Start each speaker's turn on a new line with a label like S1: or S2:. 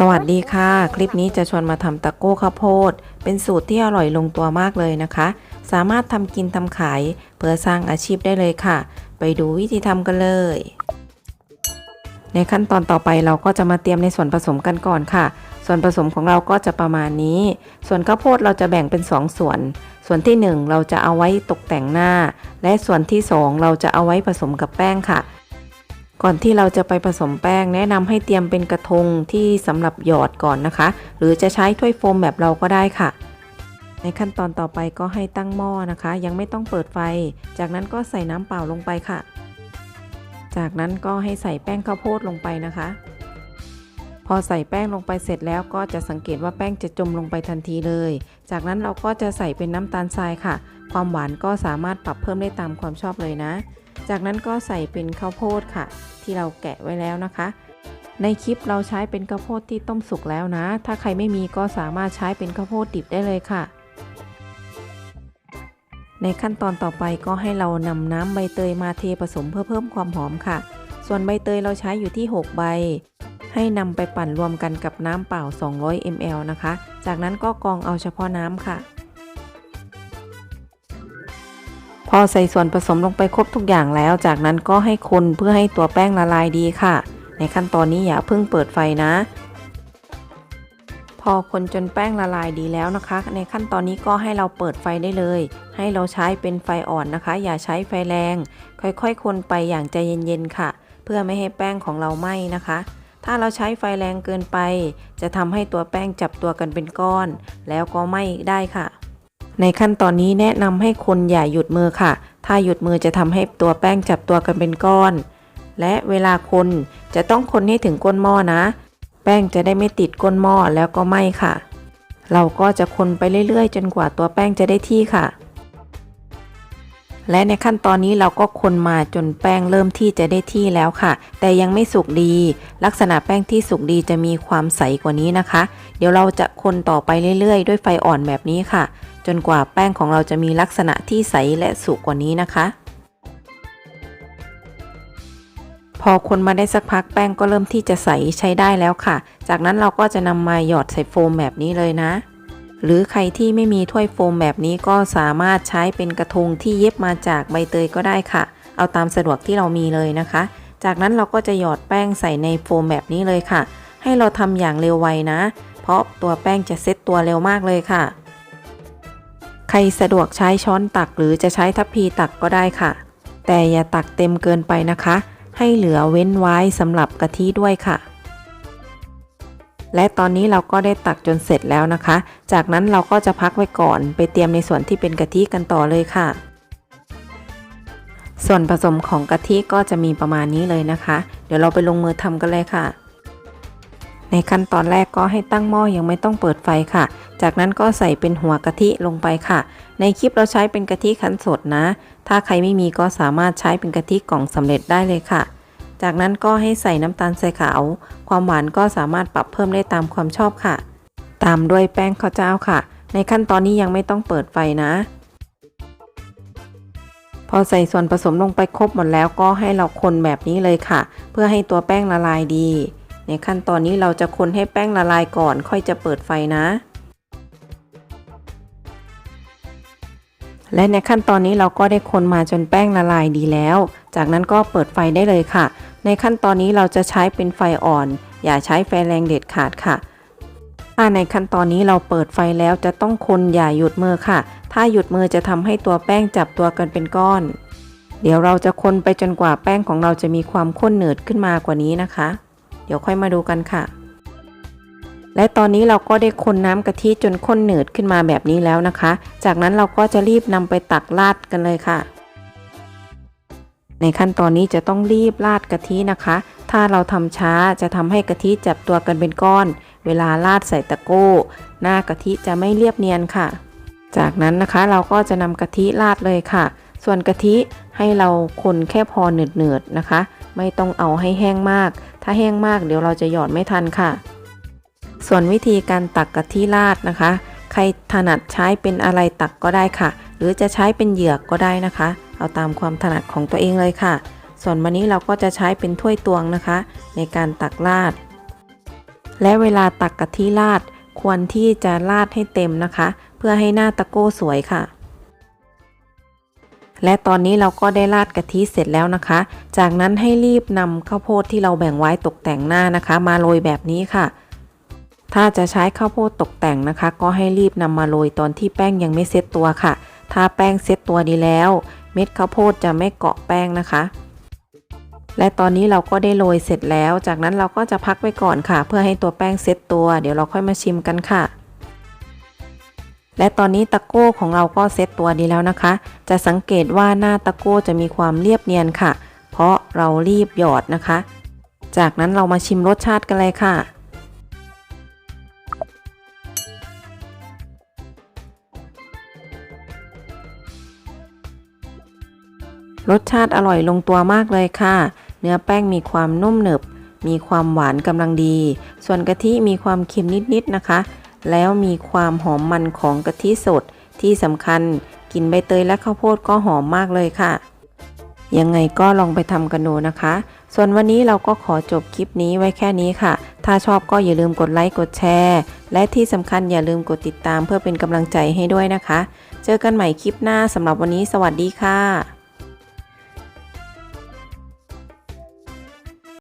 S1: สวัสดีค่ะ คลิปนี้จะชวนมาทำตะโก้ข้าวโพด เป็นสูตรที่อร่อยลงตัวมากเลยนะคะ สามารถทำกินทำขาย เพื่อสร้างอาชีพได้เลยค่ะ ไปดูวิธีทำกันเลย ในขั้นตอนต่อไปเราก็จะมาเตรียมในส่วนผสมกันก่อนค่ะ ส่วนผสมของเราก็จะประมาณนี้ ส่วนข้าวโพดเราจะแบ่งเป็น 2ส่วน ส่วนที่ 1 เราจะเอาไว้ตกแต่งหน้า และส่วนที่ 2 เราจะเอาไว้ผสมกับแป้งค่ะ ก่อนที่เราจะไปผสมแป้ง แนะนำให้เตรียมเป็นกระทงที่สำหรับหยอดก่อนนะคะ หรือจะใช้ถ้วยโฟมแบบเราก็ได้ค่ะ ในขั้นตอนต่อไปก็ให้ตั้งหม้อนะคะ ยังไม่ต้องเปิดไฟ จากนั้นก็ใส่น้ำเปล่าลงไปค่ะ จากนั้นก็ให้ใส่แป้งข้าวโพดลงไปนะคะ พอใส่แป้งลงไปเสร็จแล้วก็จะสังเกตว่าแป้งจะจมลงไปทันทีเลย จากนั้นเราก็จะใส่เป็นน้ำตาลทรายค่ะ ความหวานก็สามารถปรับเพิ่มได้ตามความชอบเลยนะ จากนั้นก็ใส่เป็นข้าวโพดค่ะ ที่เราแกะไว้แล้วนะคะ ในคลิปเราใช้เป็นข้าวโพดที่ต้มสุกแล้วนะ ถ้าใครไม่มีก็สามารถใช้เป็นข้าวโพดดิบได้เลยค่ะ ในขั้นตอนต่อไปก็ให้เรานำน้ำใบเตยมาเทผสมเพื่อเพิ่มความหอมค่ะ ส่วนใบเตยเราใช้อยู่ที่ 6 ใบ ให้นำไปปั่นรวมกันกับน้ำเปล่า 200 ml นะคะ จากนั้นก็กรองเอาเฉพาะน้ำค่ะ อใส่ส่วนผสมลงไปครบทุกอย่างแล้ว จากนั้นก็ให้คนเพื่อให้ตัวแป้งละลายดีค่ะ ในขั้นตอนนี้อย่าเพิ่งเปิดไฟนะ พอคนจนแป้งละลายดีแล้วนะคะ ในขั้นตอนนี้ก็ให้เราเปิดไฟได้เลย ให้เราใช้เป็นไฟอ่อนนะคะ อย่าใช้ไฟแรง ค่อยๆ คนไปอย่างใจเย็นๆค่ะ เพื่อไม่ให้แป้งของเราไหม้นะคะถ้าเราใช้ไฟแรงเกินไป จะทำให้ตัวแป้งจับตัวกันเป็นก้อน แล้วก็ไหม้ได้ค่ะ ในขั้นตอนนี้แนะนำให้คนอย่าหยุดมือค่ะ ถ้าหยุดมือจะทำให้ตัวแป้งจับตัวกันเป็นก้อน และเวลาคนจะต้องคนให้ถึงก้นหม้อนะ แป้งจะได้ไม่ติดก้นหม้อแล้วก็ไหม้ค่ะ เราก็จะคนไปเรื่อยๆ จนกว่าตัวแป้งจะได้ที่ค่ะ และในขั้นตอนนี้เราก็คนมาจนแป้งเริ่มที่จะได้ที่แล้วค่ะ แต่ยังไม่สุกดี ลักษณะแป้งที่สุกดีจะมีความใสกว่านี้นะคะ เดี๋ยวเราจะคนต่อไปเรื่อยๆ ด้วยไฟอ่อนแบบนี้ค่ะ จนกว่าแป้งของเราจะมีลักษณะที่ใสและสุกกว่านี้นะคะ พอคนมาได้สักพักแป้งก็เริ่มที่จะใสใช้ได้แล้วค่ะ จากนั้นเราก็จะนำมาหยอดใส่โฟมแบบนี้เลยนะ หรือใครที่ไม่มีถ้วยโฟมแบบนี้ก็สามารถใช้เป็นกระทงที่เย็บมาจากใบเตยก็ได้ค่ะ เอาตามสะดวกที่เรามีเลยนะคะ จากนั้นเราก็จะหยอดแป้งใส่ในโฟมแบบนี้เลยค่ะ ให้เราทำอย่างเร็วไวนะ เพราะตัวแป้งจะเซ็ตตัวเร็วมากเลยค่ะ ใครสะดวกใช้ช้อนตักหรือจะใช้ทัพพีตักก็ได้ค่ะ แต่อย่าตักเต็มเกินไปนะคะ ให้เหลือเว้นไว้สำหรับกะทิด้วยค่ะ และตอนนี้เราก็ได้ตักจนเสร็จแล้วนะคะ จากนั้นเราก็จะพักไว้ก่อน ไปเตรียมในส่วนที่เป็นกะทิกันต่อเลยค่ะ ส่วนผสมของกะทิก็จะมีประมาณนี้เลยนะคะ เดี๋ยวเราไปลงมือทำกันเลยค่ะ ในขั้นตอนแรกก็ให้ตั้งหม้อยังไม่ต้องเปิดไฟค่ะ จากนั้นก็ใส่เป็นหัวกะทิลงไปค่ะ ในคลิปเราใช้เป็นกะทิคั้นสดนะ ถ้าใครไม่มีก็สามารถใช้เป็นกะทิกล่องสำเร็จได้เลยค่ะ จากนั้นก็ให้ใส่น้ำตาลทรายขาว ความหวานก็สามารถปรับเพิ่มได้ตามความชอบค่ะ ตามด้วยแป้งข้าวเจ้าค่ะ ในขั้นตอนนี้ยังไม่ต้องเปิดไฟนะ พอใส่ส่วนผสมลงไปครบหมดแล้วก็ให้เราคนแบบนี้เลยค่ะ เพื่อให้ตัวแป้งละลายดี ในขั้นตอนนี้เราจะคนให้แป้งละลายก่อน ค่อยจะเปิดไฟนะและในขั้นตอนนี้เราก็ได้คนมาจนแป้งละลายดีแล้ว จากนั้นก็เปิดไฟได้เลยค่ะ ในขั้นตอนนี้เราจะใช้เป็นไฟอ่อน อย่าใช้ไฟแรงเด็ดขาดค่ะถ้าในขั้นตอนนี้เราเปิดไฟแล้วจะต้องคนอย่าหยุดมือค่ะ ถ้าหยุดมือจะทำให้ตัวแป้งจับตัวกันเป็นก้อน เดี๋ยวเราจะคนไปจนกว่าแป้งของเราจะมีความข้นเหนืดขึ้นมากว่านี้นะคะ เดี๋ยวค่อยมาดูกันค่ะ และตอนนี้เราก็ได้คนน้ำกะทิจนข้นเหนืดขึ้นมาแบบนี้แล้วนะคะ จากนั้นเราก็จะรีบนำไปตักราดกันเลยค่ะ ในขั้นตอนนี้จะต้องรีบราดกะทินะคะ ถ้าเราทำช้าจะทำให้กะทิจับตัวกันเป็นก้อน เวลาราดใส่ตะโก้ หน้ากะทิจะไม่เรียบเนียนค่ะ จากนั้นนะคะเราก็จะนำกะทิราดเลยค่ะ ส่วนกะทิให้เราคนแค่พอเหนืดๆนะคะ ไม่ต้องเอาให้แห้งมาก ถ้าแห้งมากเดี๋ยวเราจะหยอดไม่ทันค่ะ ส่วนวิธีการตักกะทิราดนะคะ ใครถนัดใช้เป็นอะไรตักก็ได้ค่ะ หรือจะใช้เป็นเหยือกก็ได้นะคะ เอาตามความถนัดของตัวเองเลยค่ะ ส่วนวันนี้เราก็จะใช้เป็นถ้วยตวงนะคะ ในการตักราด และเวลาตักกะทิราด ควรที่จะราดให้เต็มนะคะ เพื่อให้หน้าตะโก้สวยค่ะ และตอนนี้เราก็ได้ราดกะทิเสร็จแล้วนะคะ จากนั้นให้รีบนำข้าวโพดที่เราแบ่งไว้ตกแต่งหน้านะคะ มาโรยแบบนี้ค่ะถ้าจะใช้ข้าวโพดตกแต่งนะคะ ก็ให้รีบนำมาโรยตอนที่แป้งยังไม่เซ็ตตัวค่ะ ถ้าแป้งเซ็ตตัวดีแล้ว เม็ดข้าวโพดจะไม่เกาะแป้งนะคะ และตอนนี้เราก็ได้โรยเสร็จแล้ว จากนั้นเราก็จะพักไว้ก่อนค่ะ เพื่อให้ตัวแป้งเซ็ตตัว เดี๋ยวเราค่อยมาชิมกันค่ะ และตอนนี้ตะโก้ของเราก็เซ็ตตัวดีแล้วนะคะ จะสังเกตว่าหน้าตะโก้จะมีความเรียบเนียนค่ะ เพราะเรารีบหยอดนะคะ จากนั้นเรามาชิมรสชาติกันเลยค่ะ รสชาติอร่อยลงตัวมากเลยค่ะ เนื้อแป้งมีความนุ่มหนึบ มีความหวานกำลังดี ส่วนกะทิมีความเค็มนิดๆนะคะ แล้วมีความหอมมันของกะทิสด ที่สำคัญกลิ่นใบเตยและข้าวโพดก็หอมมากเลยค่ะ ยังไงก็ลองไปทำกันดูนะคะ ส่วนวันนี้เราก็ขอจบคลิปนี้ไว้แค่นี้ค่ะ ถ้าชอบก็อย่าลืมกดไลค์กดแชร์ และที่สำคัญอย่าลืมกดติดตามเพื่อเป็นกำลังใจให้ด้วยนะคะ เจอกันใหม่คลิปหน้าสำหรับวันนี้ สวัสดีค่ะ